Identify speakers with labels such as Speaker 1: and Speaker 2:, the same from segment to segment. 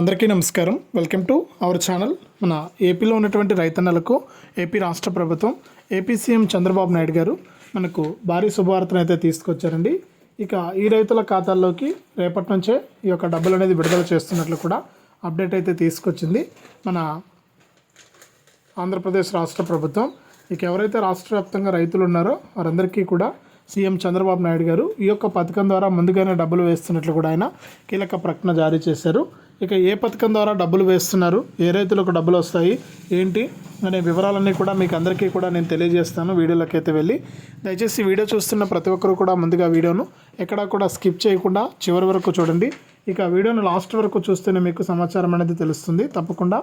Speaker 1: అందరికీ నమస్కారం. Welcome to our channel. మన ఏపీలో ఉన్నటువంటి రైతన్నలకు ఏపీ రాష్ట్ర ప్రభుత్వం ఏపీ సీఎం చంద్రబాబు నాయుడు గారు మనకు భారీ శుభవార్తను అయితే తీసుకొచ్చారండి. ఇక ఈ రైతుల ఖాతాల్లోకి రేపటి నుంచే ఈ యొక్క డబ్బులు అనేది విడుదల చేస్తున్నట్లు కూడా అప్డేట్ అయితే తీసుకొచ్చింది. మన ఆంధ్రప్రదేశ్ రాష్ట్ర ప్రభుత్వం. ఇక ఎవరైతే రాష్ట్ర వ్యాప్తంగా రైతులు ఉన్నారో వారందరికీ కూడా సీఎం చంద్రబాబు నాయుడు గారు ఈ యొక్క పథకం ద్వారా ముందుగానే డబ్బులు వేస్తున్నట్లు కూడా ఆయన కీలక ప్రకటన జారీ చేశారు. ఇక ఏ పథకం ద్వారా డబ్బులు వేస్తున్నారు? ఏ రైతులకు డబ్బులు వస్తాయి? ఏంటి? అనే వివరాలన్నీ కూడా మీకు అందరికీ కూడా నేను తెలియజేస్తాను. వీడియోలోకి అయితే వెళ్ళి దయచేసి వీడియో చూస్తున్న ప్రతి ఒక్కరు కూడా ముందుగా వీడియోను ఎక్కడా కూడా స్కిప్ చేయకుండా చివరి వరకు చూడండి. ఇక వీడియోను లాస్ట్ వరకు చూస్తేనే మీకు సమాచారం అనేది తెలుస్తుంది. తప్పకుండా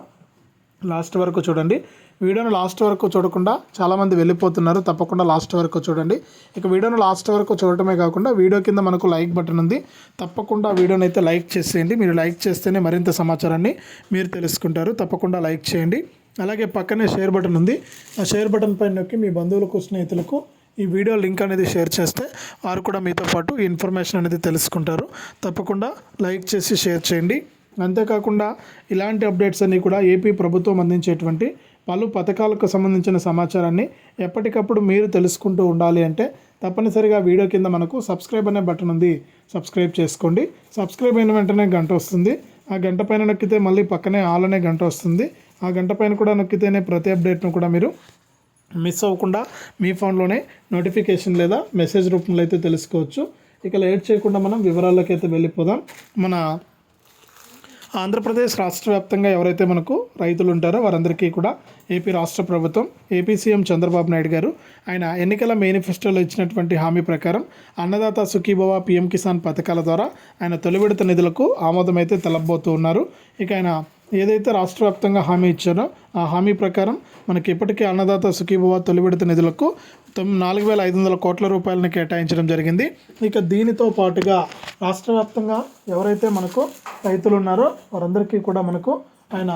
Speaker 1: లాస్ట్ వరకు చూడండి. వీడియోను లాస్ట్ వరకు చూడకుండా చాలామంది వెళ్ళిపోతున్నారు. తప్పకుండా లాస్ట్ వరకు చూడండి. ఇక వీడియోను లాస్ట్ వరకు చూడటమే కాకుండా వీడియో కింద మనకు లైక్ బటన్ ఉంది. తప్పకుండా వీడియోని అయితే లైక్ చేసేయండి. మీరు లైక్ చేస్తేనే మరింత సమాచారాన్ని మీరు తెలుసుకుంటారు. తప్పకుండా లైక్ చేయండి. అలాగే పక్కనే షేర్ బటన్ ఉంది. ఆ షేర్ బటన్ పైన నొక్కి మీ బంధువులకు స్నేహితులకు ఈ వీడియో లింక్ అనేది షేర్ చేస్తే వారు కూడా మీతో పాటు ఈ ఇన్ఫర్మేషన్ అనేది తెలుసుకుంటారు. తప్పకుండా లైక్ చేసి షేర్ చేయండి. అంతేకాకుండా ఇలాంటి అప్డేట్స్ అన్నీ కూడా ఏపీ ప్రభుత్వం అందించేటువంటి పలు పథకాలకు సంబంధించిన సమాచారాన్ని ఎప్పటికప్పుడు మీరు తెలుసుకుంటూ ఉండాలి అంటే తప్పనిసరిగా వీడియో కింద మనకు సబ్స్క్రైబ్ అనే బటన్ ఉంది. సబ్స్క్రైబ్ చేసుకోండి. సబ్స్క్రైబ్ అయిన వెంటనే గంట వస్తుంది. ఆ గంట పైన నొక్కితే మళ్ళీ పక్కనే ఆల్ అనే గంట వస్తుంది. ఆ గంట పైన కూడా నొక్కితేనే ప్రతి అప్డేట్ను కూడా మీరు మిస్ అవ్వకుండా మీ ఫోన్లోనే నోటిఫికేషన్ లేదా మెసేజ్ రూపంలో అయితే తెలుసుకోవచ్చు. ఇక లేట్ చేయకుండా మనం వివరాల్లోకి అయితే వెళ్ళిపోదాం. మన ఆంధ్రప్రదేశ్ రాష్ట్ర వ్యాప్తంగా ఎవరైతే మనకు రైతులు ఉంటారో వారందరికీ కూడా ఏపీ రాష్ట్ర ప్రభుత్వం ఏపీ సీఎం చంద్రబాబు నాయుడు గారు ఆయన ఎన్నికల మేనిఫెస్టోలో ఇచ్చినటువంటి హామీ ప్రకారం అన్నదాత సుఖీభవ పీఎం కిసాన్ పథకాల ద్వారా ఆయన తొలి విడత నిధులకు ఆమోదమైతే తలబోతూ ఉన్నారు. ఇక ఆయన ఏదైతే రాష్ట్ర వ్యాప్తంగా హామీ ఇచ్చారో ఆ హామీ ప్రకారం మనకి ఇప్పటికే అన్నదాత సుఖీభవ తొలి విడత నిధులకు నాలుగు వేల ఐదు వందల కోట్ల రూపాయలను కేటాయించడం జరిగింది. ఇక దీనితో పాటుగా రాష్ట్ర వ్యాప్తంగా ఎవరైతే మనకు రైతులు ఉన్నారో వారందరికీ కూడా మనకు ఆయన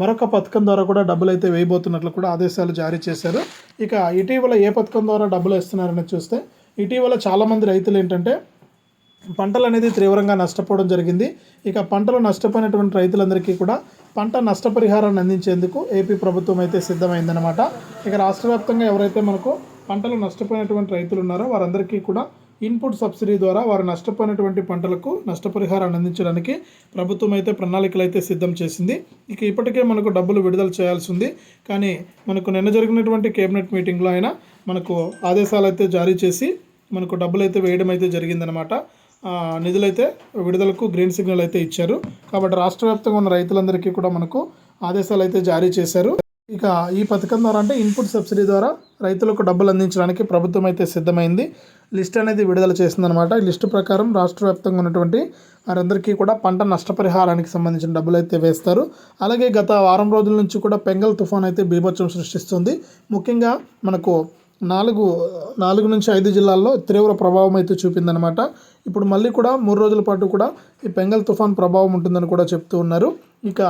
Speaker 1: మరొక పథకం ద్వారా కూడా డబ్బులు అయితే వేయబోతున్నట్లు కూడా ఆదేశాలు జారీ చేశారు. ఇక ఇటీవల ఏ పథకం ద్వారా డబ్బులు ఇస్తున్నారని చూస్తే ఇటీవల చాలామంది రైతులు ఏంటంటే పంటలు అనేది తీవ్రంగా నష్టపోవడం జరిగింది. ఇక పంటలు నష్టపోయినటువంటి రైతులందరికీ కూడా పంట నష్టపరిహారాన్ని అందించేందుకు ఏపీ ప్రభుత్వం అయితే సిద్ధమైందనమాట ఇక రాష్ట్ర వ్యాప్తంగా ఎవరైతే మనకు పంటలు నష్టపోయినటువంటి రైతులు ఉన్నారో వారందరికీ కూడా ఇన్పుట్ సబ్సిడీ ద్వారా వారు నష్టపోయినటువంటి పంటలకు నష్టపరిహారాన్ని అందించడానికి ప్రభుత్వం అయితే ప్రణాళికలు అయితే సిద్ధం చేసింది. ఇక ఇప్పటికే మనకు డబ్బులు విడుదల చేయాల్సి ఉంది. కానీ మనకు నిన్న జరిగినటువంటి కేబినెట్ మీటింగ్లో అయినా మనకు ఆదేశాలు అయితే జారీ చేసి మనకు డబ్బులు అయితే వేయడం అయితే జరిగిందనమాట నిధులైతే విడుదలకు గ్రీన్ సిగ్నల్ అయితే ఇచ్చారు. కాబట్టి రాష్ట్ర వ్యాప్తంగా ఉన్న రైతులందరికీ కూడా మనకు ఆదేశాలు అయితే జారీ చేశారు. ఇక ఈ పథకం ద్వారా అంటే ఇన్పుట్ సబ్సిడీ ద్వారా రైతులకు డబ్బులు అందించడానికి ప్రభుత్వం అయితే సిద్ధమైంది. లిస్ట్ అనేది విడుదల చేసిందనమాట. ఈ లిస్టు ప్రకారం రాష్ట్ర వ్యాప్తంగా ఉన్నటువంటి వారందరికీ కూడా పంట నష్టపరిహారానికి సంబంధించిన డబ్బులు అయితే వేస్తారు. అలాగే గత వారం రోజుల నుంచి కూడా పెంగల్ తుఫాన్ అయితే బీభత్సం సృష్టిస్తుంది. ముఖ్యంగా మనకు నాలుగు నాలుగు నుంచి ఐదు జిల్లాల్లో తీవ్ర ప్రభావం అయితే చూపిందనమాట ఇప్పుడు మళ్ళీ కూడా మూడు రోజుల పాటు కూడా ఈ పెంగల్ తుఫాన్ ప్రభావం ఉంటుందని కూడా చెప్తూ ఉన్నారు. ఇక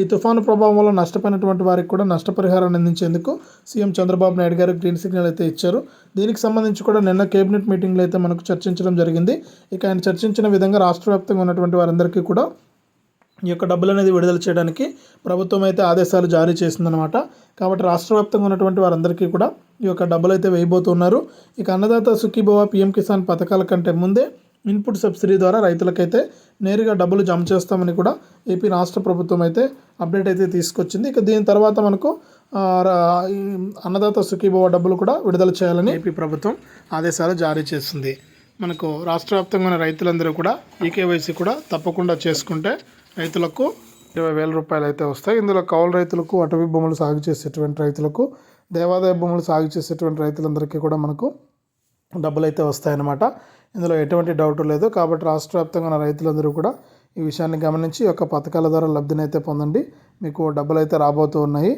Speaker 1: ఈ తుఫాను ప్రభావం వల్ల నష్టపోయినటువంటి వారికి కూడా నష్టపరిహారాన్ని అందించేందుకు సీఎం చంద్రబాబు నాయుడు గారు గ్రీన్ సిగ్నల్ అయితే ఇచ్చారు. దీనికి సంబంధించి కూడా నిన్న కేబినెట్ మీటింగ్లో అయితే మనకు చర్చించడం జరిగింది. ఇక ఆయన చర్చించిన విధంగా రాష్ట్ర వ్యాప్తంగా ఉన్నటువంటి వారందరికీ కూడా ఈ యొక్క డబ్బులు అనేది విడుదల చేయడానికి ప్రభుత్వం అయితే ఆదేశాలు జారీ చేసిందనమాట కాబట్టి రాష్ట్ర వ్యాప్తంగా ఉన్నటువంటి వారందరికీ కూడా ఈ యొక్క డబ్బులు అయితే వేయబోతున్నారు. ఇక అన్నదాత సుఖీభవ పిఎం కిసాన్ పథకాల కంటే ముందే ఇన్పుట్ సబ్సిడీ ద్వారా రైతులకైతే నేరుగా డబ్బులు జమ చేస్తామని కూడా ఏపీ రాష్ట్ర ప్రభుత్వం అయితే అప్డేట్ అయితే తీసుకొచ్చింది. ఇక దీని తర్వాత మనకు రా- అన్నదాత సుఖీభవ డబ్బులు కూడా విడుదల చేయాలని ఏపీ ప్రభుత్వం ఆదేశాలు జారీ చేసింది. మనకు రాష్ట్ర వ్యాప్తంగా ఉన్న రైతులందరూ కూడా ఈకేవైసీ కూడా తప్పకుండా చేసుకుంటే రైతులకు ఇరవై వేల రూపాయలు అయితే వస్తాయి. ఇందులో కౌలు రైతులకు అటవీ భూములు సాగు చేసేటువంటి రైతులకు దేవాదాయ భూములు సాగు చేసేటువంటి రైతులందరికీ కూడా మనకు డబ్బులు అయితే వస్తాయన్నమాట. ఇందులో ఎటువంటి డౌట్ లేదు. కాబట్టి రాష్ట్ర వ్యాప్తంగా ఉన్న రైతులందరూ కూడా ఈ విషయాన్ని గమనించి ఈ యొక్క పథకాల ద్వారా లబ్ధిని అయితే పొందండి. మీకు డబ్బులు అయితే రాబోతూ ఉన్నాయి.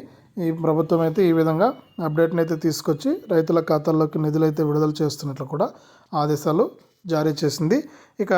Speaker 1: ఈ ప్రభుత్వం అయితే ఈ విధంగా అప్డేట్ని అయితే తీసుకొచ్చి రైతుల ఖాతాల్లోకి నిధులు అయితే విడుదల చేస్తున్నట్లు కూడా ఆదేశాలు జారీ చేసింది. ఇక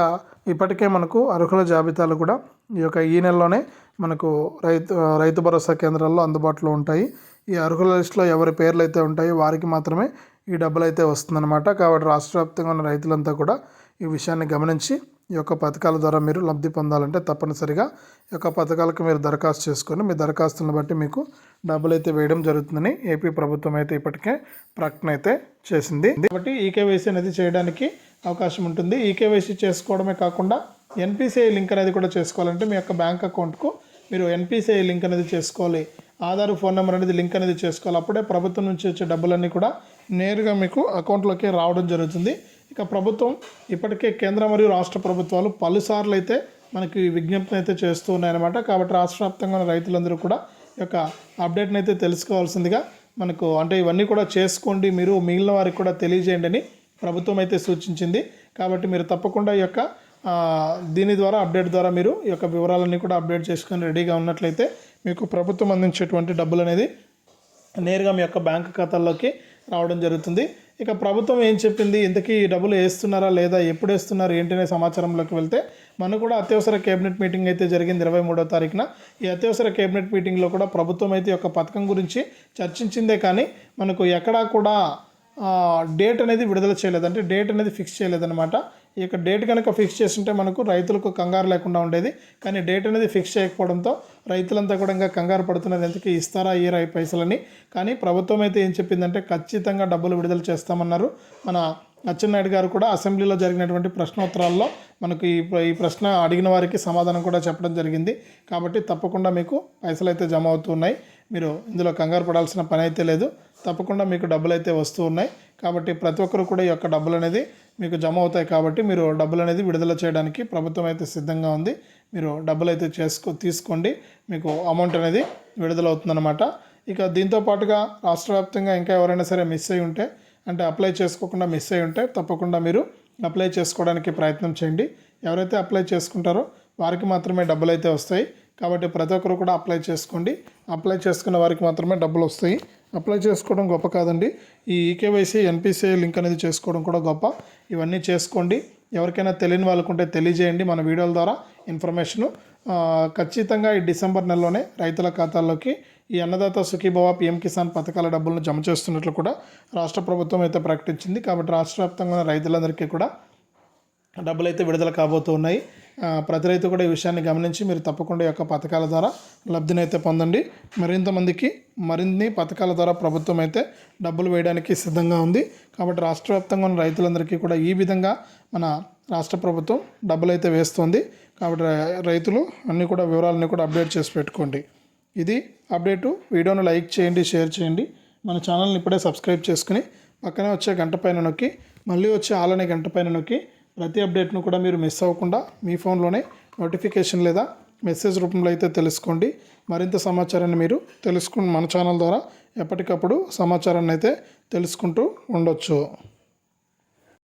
Speaker 1: ఇప్పటికే మనకు అర్హుల జాబితాలు కూడా ఈ యొక్క ఈ నెలలోనే మనకు రైతు రైతు భరోసా కేంద్రాల్లో అందుబాటులో ఉంటాయి. ఈ అర్హుల లిస్టులో ఎవరి పేర్లు అయితే ఉంటాయో వారికి మాత్రమే ఈ డబ్బులు అయితే వస్తుందన్నమాట. కాబట్టి రాష్ట్ర వ్యాప్తంగా ఉన్న రైతులంతా కూడా ఈ విషయాన్ని గమనించి ఈ యొక్క పథకాల ద్వారా మీరు లబ్ధి పొందాలంటే తప్పనిసరిగా ఈ యొక్క పథకాలకు మీరు దరఖాస్తు చేసుకొని మీ దరఖాస్తులను బట్టి మీకు డబ్బులు అయితే వేయడం జరుగుతుందని ఏపీ ప్రభుత్వం అయితే ఇప్పటికే ప్రకటన అయితే చేసింది. కాబట్టి ఈకేవైసీ అనేది చేయడానికి అవకాశం ఉంటుంది. ఈకేవైసీ చేసుకోవడమే కాకుండా ఎన్పిసిఐ లింక్ అనేది కూడా చేసుకోవాలంటే మీ యొక్క బ్యాంక్ అకౌంట్కు మీరు ఎన్పిసిఐ లింక్ అనేది చేసుకోవాలి. ఆధార్ ఫోన్ నెంబర్ అనేది లింక్ అనేది చేసుకోవాలి. అప్పుడే ప్రభుత్వం నుంచి వచ్చే డబ్బులన్నీ కూడా నేరుగా మీకు అకౌంట్లోకి రావడం జరుగుతుంది. ఇక ప్రభుత్వం ఇప్పటికే కేంద్ర మరియు రాష్ట్ర ప్రభుత్వాలు పలుసార్లు అయితే మనకి విజ్ఞప్తిని అయితే చేస్తూ ఉన్నాయన్నమాట. కాబట్టి రాష్ట్ర వ్యాప్తంగా ఉన్న రైతులందరూ కూడా ఈ యొక్క అప్డేట్ని అయితే తెలుసుకోవాల్సిందిగా మనకు అంటే ఇవన్నీ కూడా చేసుకోండి. మీరు మిగిలిన వారికి కూడా తెలియజేయండి అని ప్రభుత్వం అయితే సూచించింది. కాబట్టి మీరు తప్పకుండా ఈ యొక్క దీని ద్వారా అప్డేట్ ద్వారా మీరు ఈ యొక్క వివరాలన్నీ కూడా అప్డేట్ చేసుకొని రెడీగా ఉన్నట్లయితే మీకు ప్రభుత్వం అందించేటువంటి డబ్బులు అనేది నేరుగా మీ యొక్క బ్యాంక్ ఖాతాల్లోకి రావడం జరుగుతుంది. ఇక ప్రభుత్వం ఏం చెప్పింది? ఇంతకీ ఈ డబ్బులు వేస్తున్నారా లేదా? ఎప్పుడు వేస్తున్నారు? ఏంటనే సమాచారంలోకి వెళ్తే మనకు కూడా అత్యవసర కేబినెట్ మీటింగ్ అయితే జరిగింది ఇరవై మూడో తారీఖున. ఈ అత్యవసర కేబినెట్ మీటింగ్లో కూడా ప్రభుత్వం అయితే ఈ యొక్క పథకం గురించి చర్చించిందే కానీ మనకు ఎక్కడా కూడా డేట్ అనేది విడుదల చేయలేదు. అంటే డేట్ అనేది ఫిక్స్ చేయలేదన్నమాట. ఈ యొక్క డేట్ కనుక ఫిక్స్ చేస్తుంటే మనకు రైతులకు కంగారు లేకుండా ఉండేది. కానీ డేట్ అనేది ఫిక్స్ చేయకపోవడంతో రైతులంతా కూడా ఇంకా కంగారు పడుతున్నారు. ఎందుకు? ఇస్తారా ఇయర్ రై పైసలని కానీ ప్రభుత్వం అయితే ఏం చెప్పిందంటే ఖచ్చితంగా డబ్బులు విడుదల చేస్తామన్నారు. మన అచ్చెన్నాయుడు గారు కూడా అసెంబ్లీలో జరిగినటువంటి ప్రశ్నోత్తరాల్లో మనకు ఈ ఈ ప్రశ్న అడిగిన వారికి సమాధానం కూడా చెప్పడం జరిగింది. కాబట్టి తప్పకుండా మీకు పైసలు అయితే జమ అవుతున్నాయి మీరు ఇందులో కంగారు పడాల్సిన పని అయితే లేదు. తప్పకుండా మీకు డబ్బులు అయితే వస్తూ ఉన్నాయి. కాబట్టి ప్రతి ఒక్కరు కూడా ఈ యొక్క డబ్బులు అనేది మీకు జమ అవుతాయి కాబట్టి మీరు డబ్బులు అనేది విడుదల చేయడానికి ప్రభుత్వం అయితే సిద్ధంగా ఉంది. మీరు డబ్బులు అయితే చేసుకో తీసుకోండి. మీకు అమౌంట్ అనేది విడుదల అవుతుందన్నమాట. ఇక దీంతో పాటుగా రాష్ట్ర వ్యాప్తంగా ఇంకా ఎవరైనా సరే మిస్ అయి ఉంటే అంటే అప్లై చేసుకోకుండా మిస్ అయి ఉంటే తప్పకుండా మీరు అప్లై చేసుకోవడానికి ప్రయత్నం చేయండి. ఎవరైతే అప్లై చేసుకుంటారో వారికి మాత్రమే డబ్బులు అయితే వస్తాయి. కాబట్టి ప్రతి ఒక్కరు కూడా అప్లై చేసుకోండి. అప్లై చేసుకున్న వారికి మాత్రమే డబ్బులు వస్తాయి. అప్లై చేసుకోవడం గొప్ప కాదండి. ఈ ఈకేవైసీ ఎన్పిసిఐ లింక్ అనేది చేసుకోవడం కూడా గొప్ప. ఇవన్నీ చేసుకోండి. ఎవరికైనా తెలియని వాళ్ళకుంటే తెలియజేయండి మన వీడియోల ద్వారా. ఇన్ఫర్మేషను ఖచ్చితంగా ఈ డిసెంబర్ నెలలోనే రైతుల ఖాతాల్లోకి ఈ అన్నదాత సుఖీభవ పిఎం కిసాన్ పథకాల డబ్బులను జమ చేస్తున్నట్లు కూడా రాష్ట్ర ప్రభుత్వం అయితే ప్రకటించింది. కాబట్టి రాష్ట్ర వ్యాప్తంగా ఉన్న రైతులందరికీ కూడా డబ్బులు అయితే విడుదల కాబోతూ ఉన్నాయి ప్రతి రైతు కూడా ఈ విషయాన్ని గమనించి మీరు తప్పకుండా యొక్క పథకాల ద్వారా లబ్ధిని అయితే పొందండి మరింతమందికి మరిన్ని పథకాల ద్వారా ప్రభుత్వం అయితే డబ్బులు వేయడానికి సిద్ధంగా ఉంది. కాబట్టి రాష్ట్ర వ్యాప్తంగా ఉన్న రైతులందరికీ కూడా ఈ విధంగా మన రాష్ట్ర ప్రభుత్వం డబ్బులు అయితే వేస్తుంది. కాబట్టి రైతులు అన్నీ కూడా వివరాలన్నీ కూడా అప్డేట్ చేసి పెట్టుకోండి. ఇది అప్డేటు. వీడియోను లైక్ చేయండి షేర్ చేయండి. మన ఛానల్ని ఇప్పుడే సబ్స్క్రైబ్ చేసుకుని పక్కనే వచ్చే గంట పైన నొక్కి మళ్ళీ వచ్చే ఆలనే గంట పైన నొక్కి ప్రతి అప్డేట్ను కూడా మీరు మిస్ అవ్వకుండా మీ ఫోన్లోనే నోటిఫికేషన్ లేదా మెసేజ్ రూపంలో అయితే తెలుసుకోండి. మరింత సమాచారాన్ని మీరు తెలుసుకుని మన ఛానల్ ద్వారా ఎప్పటికప్పుడు సమాచారాన్ని అయితే తెలుసుకుంటూ ఉండొచ్చు.